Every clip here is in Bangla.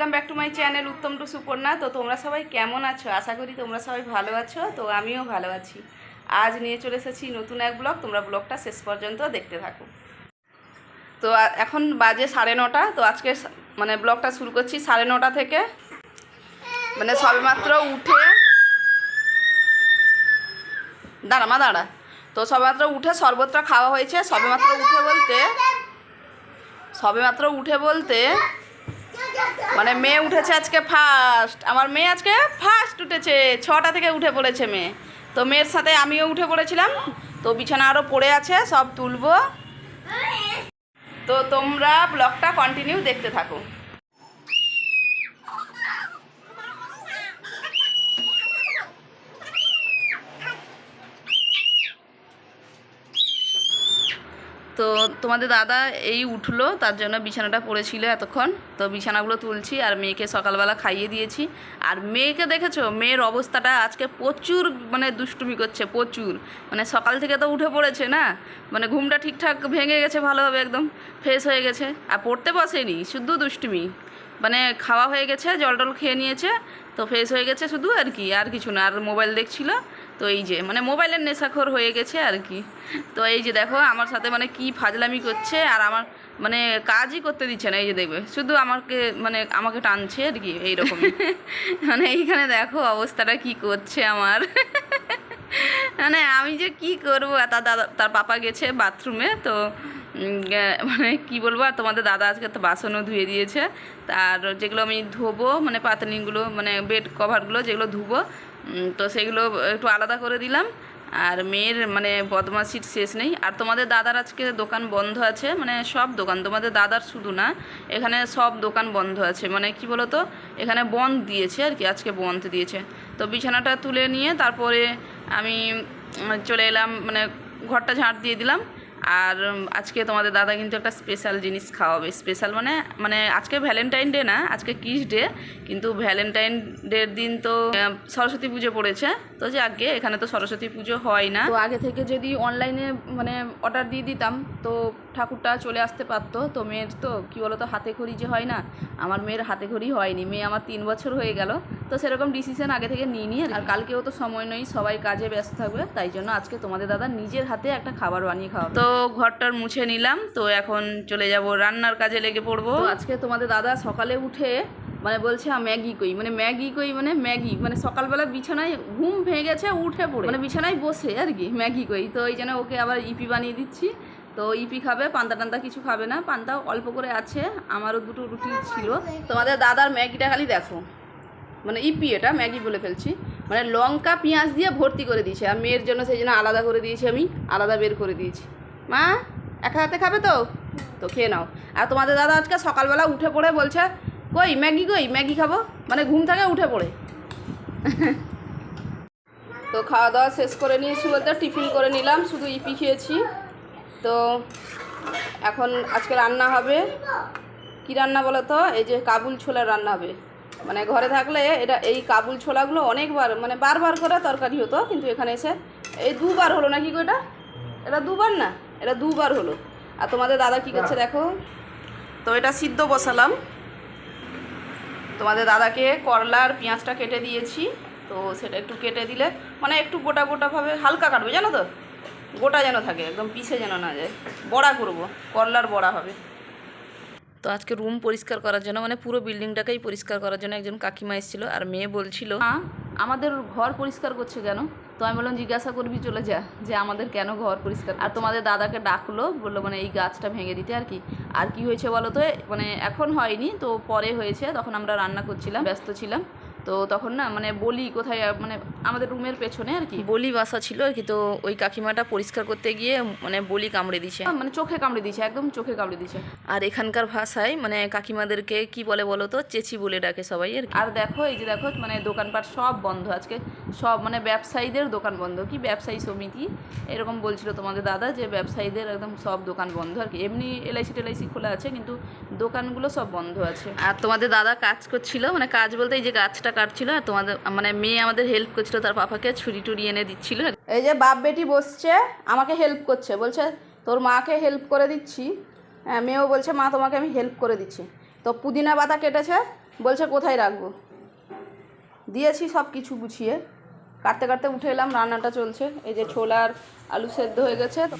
Welcome back to my channel Uttam to Suparna তো তোমরা সবাই কেমন আছো? আশা করি তোমরা সবাই ভালো আছো। তো আমিও ভালো আছি। আজ নিয়ে চলে এসেছি নতুন এক ব্লগ। তোমরা ব্লগটা শেষ পর্যন্ত দেখতে থাকো। তো এখন বাজে সাড়ে নটা। তো আজকে মানে ব্লগটা শুরু করছি সাড়ে নটা থেকে। মানে সবেমাত্র উঠে দাঁড়া মা, দাঁড়া। তো সবেমাত্র উঠে শরবতটা খাওয়া হয়েছে। সবেমাত্র উঠে বলতে, সবেমাত্র উঠে বলতে মানে মেয়ে উঠেছে আজকে ফার্স্ট আমার মেয়ে আজকে ফার্স্ট উঠেছে। ছটা থেকে উঠে পড়েছে মেয়ে। তো মেয়ের সাথে আমিও উঠে পড়েছিলাম। তো বিছানা আরও পড়ে আছে, সব তুলবো। তো তোমরা ব্লগটা কন্টিনিউ দেখতে থাকো। তো তোমাদের দাদা এই উঠল, তার জন্য বিছানাটা পড়েছিল এতক্ষণ। তো বিছানাগুলো তুলছি আর মেয়েকে সকালবেলা খাইয়ে দিয়েছি। আর মেয়েকে দেখেছ? মেয়ের অবস্থাটা আজকে প্রচুর মানে দুষ্টুমি করছে, প্রচুর। মানে সকাল থেকে তো উঠে পড়েছে না? মানে ঘুমটা ঠিকঠাক ভেঙে গেছে ভালোভাবে একদম ফ্রেশ হয়ে গেছে। আর পড়তে বসেনি, শুধু দুষ্টুমি। মানে খাওয়া হয়ে গেছে জল টল খেয়ে নিয়েছে তো ফ্রেশ হয়ে গেছে শুধু আর কি আর কিছু না আর মোবাইল দেখছিল তো এই যে মানে মোবাইলের নেশাখোর হয়ে গেছে আর কি। তো এই যে দেখো আমার সাথে মানে কি ফাজলামি করছে আর আমার মানে কাজই করতে দিচ্ছে না এই যে দেখবে শুধু আমাকে মানে আমাকে টানছে আর কি এইরকম। মানে এইখানে দেখো অবস্থাটা কি করছে আমার। মানে আমি যে কি করব? তার দাদা, তার পাপা গেছে বাথরুমে তো মানে কি বলব? আর তোমাদের দাদা আজকে তো বাসনও ধুয়ে দিয়েছে। আর যেগুলো আমি ধোবো মানে পাতানিগুলো মানে বেড কভারগুলো যেগুলো ধুবো তো সেগুলো একটু আলাদা করে দিলাম। আর মেয়ের মানে বদমাসির শেষ নেই। আর তোমাদের দাদার আজকে দোকান বন্ধ আছে মানে সব দোকান, তোমাদের দাদার শুধু না, এখানে সব দোকান বন্ধ আছে। মানে কি বলো তো এখানে বন্ধ দিয়েছে আর কি, আজকে বন্ধ দিয়েছে। তো বিছানাটা তুলে নিয়ে তারপরে আমি চলে এলাম মানে ঘরটা ঝাঁট দিয়ে দিলাম। আর আজকে তোমাদের দাদা কিন্তু একটা স্পেশাল জিনিস খাওয়াবে। স্পেশাল মানে মানে আজকে ভ্যালেন্টাইন ডে না, আজকে কিস ডে কিন্তু ভ্যালেন্টাইন ডের দিন তো সরস্বতী পুজো পড়েছে। তো যে আগে, এখানে তো সরস্বতী পুজো হয় না। তো আগে থেকে যদি অনলাইনে মানে অর্ডার দিয়ে দিতাম, তো ঠাকুরটা চলে আসতে পারতো। তো মেয়ের তো কী বলতো হাতে খড়ি যে হয় না আমার মেয়ের হাতে খড়ি হয়নি। মেয়ে আমার তিন বছর হয়ে গেল। তো সেরকম ডিসিশন আগে থেকে নিয়ে নিয়ে আর কালকেও তো সময় নেই সবাই কাজে ব্যস্ত থাকবে তাই জন্য আজকে তোমাদের দাদা নিজের হাতে একটা খাবার বানিয়ে খাওয়া তো ঘরটার মুছে নিলাম তো এখন চলে যাব রান্নার কাজে লেগে পড়ব। আজকে তোমাদের দাদা সকালে উঠে মানে বলছে "আ, ম্যাগি কই? মানে ম্যাগি কই মানে ম্যাগি মানে সকালবেলা বিছানায় ঘুম ভেঙে গেছে উঠে পড়ে। মানে বিছানায় বসে আর কি ম্যাগি কই? তো এই জন্য ওকে আবার ইপি বানিয়ে দিচ্ছি। তো ইপি খাবে, পান্তা টান্তা কিছু খাবে না। পান্তা অল্প করে আছে, আমারও দুটো রুটি ছিল। তোমাদের দাদার ম্যাগিটা খালি দেখো। মানে ইপি এটা, ম্যাগি বলে ফেলছি। মানে লঙ্কা, পেঁয়াজ দিয়ে ভর্তি করে দিয়েছে। আর মেয়ের জন্য সেই জন্য আলাদা করে দিয়েছি আমি, আলাদা বের করে দিয়েছি। মা, একা হাতে খাবে তো? তো খেয়ে নাও। আর তোমাদের দাদা আজকে সকালবেলা উঠে পড়ে বলছে, কই, ম্যাগি কই? ম্যাগি খাব? মানে ঘুম থেকে উঠে পড়ে। তো খাওয়া দাওয়া শেষ করে নিয়েছি বলতে টিফিন করে নিলাম, শুধু ইপি খেয়েছি। তো এখন আজকে রান্না হবে। কি রান্না বলো তো এই যে কাবুল ছোলা রান্না হবে। মানে ঘরে থাকলে এটা এই কাবুল ছোলাগুলো অনেকবার মানে বারবার করে তরকারি হতো কিন্তু এখানে এসে এই দুবার হলো নাকি গো এটা? এটা দুবার না? এটা দুবার হলো। আর তোমাদের দাদা কি করছে দেখো? তো এটা সিদ্ধ বসালাম। তোমাদের দাদাকে করলা আর পেঁয়াজটা কেটে দিয়েছি। তো সেটা একটু কেটে দিলে মানে একটু গোটা গোটাভাবে হালকা কাটবে জানো তো? গোটা যেন থাকে একদম পিসে যেন না যায়। বড়া করব করলার বড়া হবে। তো আজকে রুম পরিষ্কার করার জন্য মানে পুরো বিল্ডিংটাকেই পরিষ্কার করার জন্য একজন কাকিমা এসেছিল আর মেয়ে বলছিল। "মা, আমাদের ঘর পরিষ্কার করছে কেন? তো আমি বললাম জিজ্ঞাসা করবি চলে যা। যে আমাদের কেন ঘর পরিষ্কার? আর তোমাদের দাদাকে ডাকলো বলল মানে এই গাছটা ভেঙে দিতে আর কি। আর কি হয়েছে বলো তো মানে এখন হয়নি তো পরে হয়েছে তখন আমরা রান্না করছিলাম ব্যস্ত ছিলাম। তো তখন না মানে বলি কোথায় মানে আমাদের রুমের পেছনে আর কি। বলি বাসা ছিল আর কি তো ওই কাকিমাটা পরিষ্কার করতে গিয়ে মানে বলি কামড়ে দিছে। মানে চোখে কামড়ে দিয়েছে একদম চোখে কামড়ে দিয়েছে আর এখানকার ভাষায় মানে কাকিমাদেরকে কি বলে বলো তো চেচি বলে ডাকে সবাই আর আর দেখো এই যে দেখো মানে দোকানপাট সব বন্ধ আজকে। সব মানে ব্যবসায়ীদের দোকান বন্ধ। কি ব্যবসায়ী সমিতি? এরকম বলছিল তোমাদের দাদা যে ব্যবসায়ীদের একদম সব দোকান বন্ধ আর কি। এমনি এলআইসি টেলআইসি খোলা আছে কিন্তু দোকানগুলো সব বন্ধ আছে। আর তোমাদের দাদা কাজ করছিল মানে কাজ বলতে এই যে গাছটা কাটছিল আর তোমাদের মানে মেয়ে আমাদের হেল্প করছিল তার পাপাকে ছুরি টুরি এনে দিচ্ছিল এই যে বাপ বেটি বসছে আমাকে হেল্প করছে বলছে তোর মাকে হেল্প করে দিচ্ছি হ্যাঁ মেয়েও বলছে মা তোমাকে আমি হেল্প করে দিচ্ছি তো পুদিনা পাতা কেটেছে বলছে কোথায় রাখব দিয়েছি সব কিছু গুছিয়ে কাটতে কাটতে উঠে এলাম রান্নাটা চলছে এই যে ছোলার আলু সেদ্ধ হয়ে গেছে তো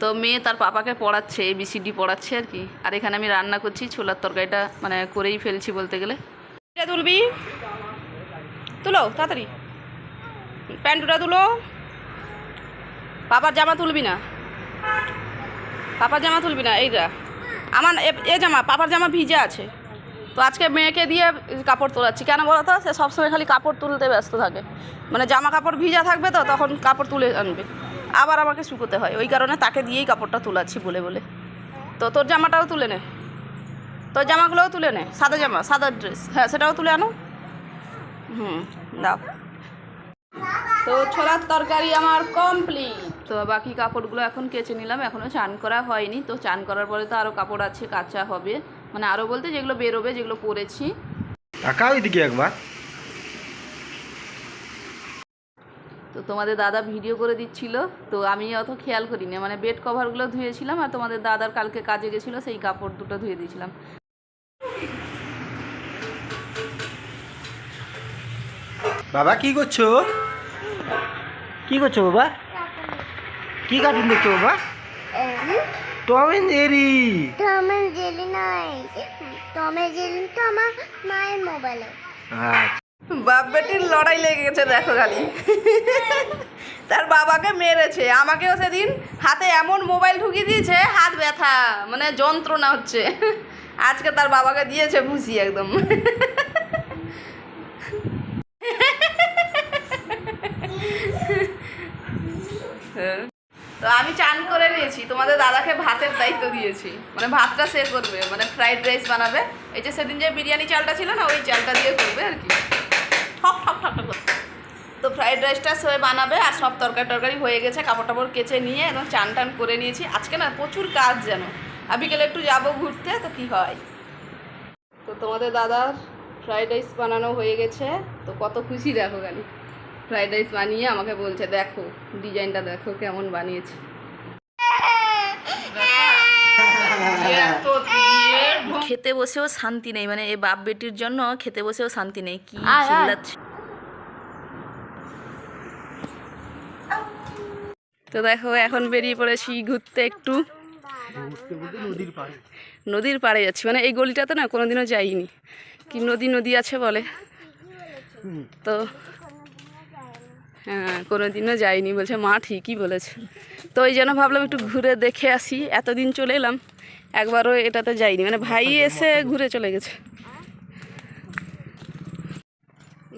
তো মেয়ে তার পাপাকে পড়াচ্ছে এবিসিডি পড়াচ্ছে আর কি। আর এখানে আমি রান্না করছি ছোলার তরকারিটা মানে করেই ফেলছি বলতে গেলে। এটা তুলবি? তুলো তাড়াতাড়ি। প্যান্টুটা তুলো। পাপার জামা তুলবি না? পাপার জামা তুলবি না? এইটা। আমার এ- জামা, পাপার জামা ভিজে আছে। তো আজকে মেয়েকে দিয়ে কাপড় তোলাচ্ছি। কেন বলো তো? সে সবসময় খালি কাপড় তুলতে ব্যস্ত থাকে। মানে জামা কাপড় ভিজা থাকবে তো, তখন কাপড় তুলে আনবে। আবার আমাকে শুকোতে হয়। ওই কারণে তাকে দিয়েই কাপড়টা তোলাচ্ছি বলে বলে। তো তোর জামাটাও তুলে নে। তোর জামাগুলোও তুলে নে। সাদা জামা, সাদা ড্রেস হ্যাঁ সেটাও তুলে আনো। হুম, দাও। তো ছোলার তরকারি আমার কমপ্লিট তো বাকি কাপড়গুলো এখন কেচে নিলাম এখনও চান করা হয়নি। তো চান করার পরে তো আরও কাপড় আছে কাঁচা হবে। মানে আরও বলতে যেগুলো বেরোবে যেগুলো পরেছি। তাকাও এদিকে একবার। তো তোমাদের দাদা ভিডিও করে দিচ্ছিল তো আমি অত খেয়াল করিনি। মানে বেড কভারগুলো ধুয়েছিলাম আর তোমাদের দাদার কালকে কাজে গেছিল সেই কাপড় দুটো ধুয়ে দিয়েছিলাম। বাবা কি করছ? কি করছ বাবা? কি কার্টুন দেখছ বাবা টম এন্ড জেরি টমের জেলি নয় টমের জেরি তো আমার মায়ের মোবাইলে বাপ বেটির লড়াই লেগে গেছে দেখো খালি। তার বাবাকে মেরেছে। আমাকেও সেদিন হাতে এমন মোবাইল ঢুকিয়ে দিয়েছে হাত ব্যথা মানে যন্ত্রণা হচ্ছে। আজকে তার বাবাকে দিয়েছে ভুসি একদম। তো আমি চান করে নিয়েছি। তোমাদের দাদাকে ভাতের দায়িত্ব দিয়েছি। মানে ভাতটা সে করবে মানে ফ্রাইড রাইস বানাবে। এই যে সেদিন যে বিরিয়ানি চালটা ছিল না, ওই চালটা দিয়ে করবে আর কি। ঠক ঠক ঠক ঠক তো ফ্রাইড রাইসটা সে বানাবে আর সব তরকারি টরকারি হয়ে গেছে, কাপড় টাপড় কেচে নিয়ে একদম চান টান করে নিয়েছি। আজকে না প্রচুর কাজ যেন। আর বিকেলে একটু যাব ঘুরতে, তো কি হয়? তো তোমাদের দাদার ফ্রাইড রাইস বানানো হয়ে গেছে। তো কত খুশি দেখো খালি। ফ্রাইড রাইস বানিয়ে আমাকে বলছে দেখো ডিজাইনটা দেখো কেমন বানিয়েছে। খেতে বসেও শান্তি নেই মানে এই বাপ বেটির জন্য খেতে বসেও শান্তি নেই কি চিল্লাচ্ছে। তো দেখো এখন বেরিয়ে পড়েছি ঘুরতে একটু। নদীর পাড়ে যাচ্ছি মানে এই গলিটাতে না কোনোদিনও যাইনি। কি নদী নদী আছে বলে। তো হ্যাঁ কোনোদিনও যাইনি বলছে মা ঠিকই বলেছে। তো ওই জন্য ভাবলাম একটু ঘুরে দেখে আসি। এতদিন চলে এলাম একবারও এটাতে যাইনি। মানে ভাই এসে ঘুরে চলে গেছে।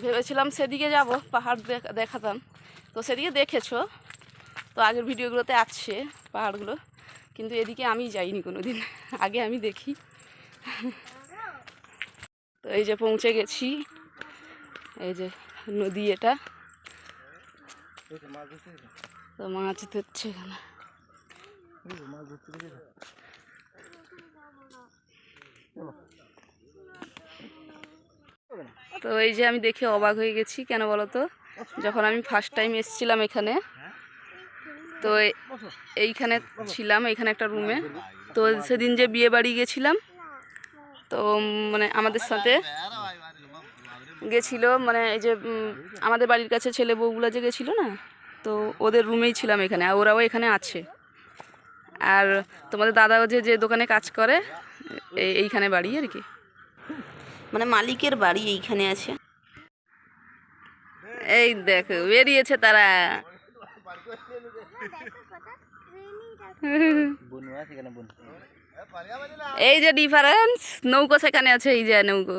ভেবেছিলাম সেদিকে যাব পাহাড় দেখ- দেখাতাম। তো সেদিকে দেখেছ তো আগের ভিডিওগুলোতে আছে পাহাড়গুলো কিন্তু এদিকে আমি যাইনি কোনো দিন আগে আমি দেখি। তো এই যে পৌঁছে গেছি। এই যে নদী এটা। তো মাছ ধরছে এখানে। তো এই যে আমি দেখে অবাক হয়ে গেছি, কেন বলো তো? যখন আমি ফার্স্ট টাইম এসেছিলাম এখানে, তো এইখানে ছিলাম এইখানে একটা রুমে তো সেদিন যে বিয়ে বাড়ি গেছিলাম, তো মানে আমাদের সাথে গেছিল মানে এই যে আমাদের বাড়ির কাছে ছেলে বউগুলো যে গেছিল না তো ওদের রুমেই ছিলাম এখানে আর ওরাও এখানে আছে। আর তোমাদের দাদা যে যে দোকানে কাজ করে এই- এইখানে বাড়ি আর কি। মানে মালিকের বাড়ি এইখানে আছে? এই দেখো বেরিয়েছে তারা। বনু আছে কেন বনু। এই যে ডিফারেন্স নৌকো সেখানে আছে এই যে নৌকো।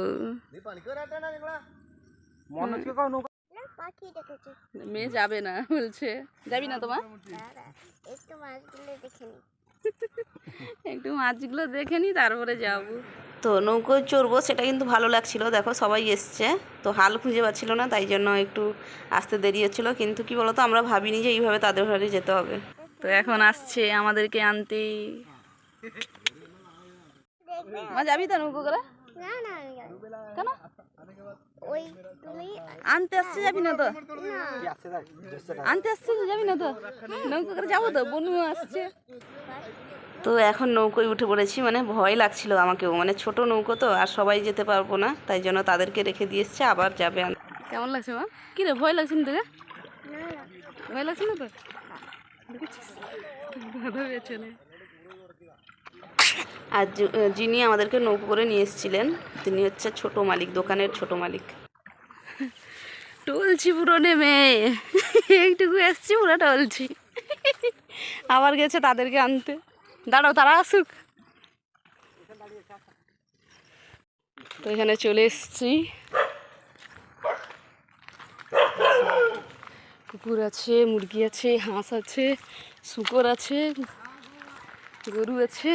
নৌকা মেয়ে যাবে না বলছে। যাবি না তোমার? একটু মাছগুলো দেখে নি। তারপরে যাব। তো নৌকোয় চড়বো সেটা কিন্তু ভালো লাগছিল। দেখো সবাই এসছে। তো হাল খুঁজে পাচ্ছিল না তাই জন্য একটু আসতে দেরি হচ্ছিল। কিন্তু কি বলতো আমরা ভাবিনি যে এইভাবে তাদের বাড়ি যেতে হবে। তো এখন আসছে আমাদেরকে আনতে। মা যাবি তো নৌকো করে। কেন? আনতে আসছে যাবি না তো? আনতে আসছে তো যাবি না তো? নৌকো করে যাব তো? বনু আসছে। তো এখন নৌকোয় উঠে পড়েছি মানে ভয় লাগছিল আমাকেও। মানে ছোট নৌকো তো আর সবাই যেতে পারব না তাই জন্য তাদেরকে রেখে দিয়ে এসছে আবার যাবে কেমন লাগছে মা? কি রে ভয় লাগছে না তোকে? ভয় লাগছে না তো দেখেছিস? আর যিনি আমাদেরকে নৌকো করে নিয়ে এসেছিলেন, তিনি হচ্ছে ছোট মালিক, দোকানের ছোট মালিক। টলছি পুরো নেমে এইটুকু এসছি পুরো টলছি। আবার গেছে তাদেরকে আনতে। দাঁড়াও, তারা আসুক। তো এখানে চলে এসছি। কুকুর আছে, মুরগি আছে, হাঁস আছে, শুকর আছে, গরু আছে।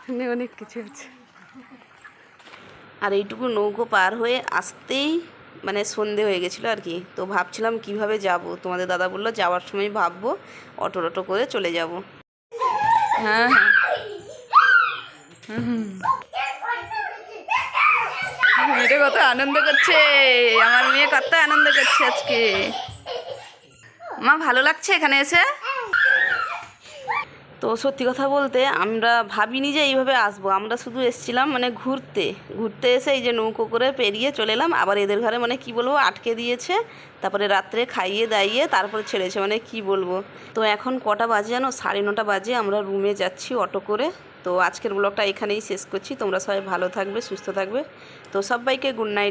এখানে অনেক কিছু আছে। আর এইটুকু নৌকো পার হয়ে আসতেই মানে সন্ধে হয়ে গেছিল আর কি। তো ভাবছিলাম কীভাবে যাব? তোমাদের দাদা বলল যাওয়ার সময় ভাববো অটো টটো করে চলে যাব। হ্যাঁ হ্যাঁ। মেয়েটা কত আনন্দ করছে। আমার মেয়ে কত আনন্দ করছে আজকে। মা ভালো লাগছে এখানে এসে? তো সত্যি কথা বলতে আমরা ভাবিনি যে এইভাবে আসব। আমরা শুধু এসেছিলাম মানে ঘুরতে। ঘুরতে এসে এই যে নৌকো করে পেরিয়ে চলে এলাম। আবার এদের ঘরে মানে কি বলব, আটকে দিয়েছে। তারপরে রাত্রে খাইয়ে দাইয়ে তারপরে ছেড়েছে। মানে কি বলব? তো এখন কটা বাজে জানো? সাড়ে নটা বাজে। আমরা রুমে যাচ্ছি অটো করে। তো আজকের ব্লগটা এখানেই শেষ করছি। তোমরা সবাই ভালো থাকবে, সুস্থ থাকবে। তো সবাইকে গুড নাইট।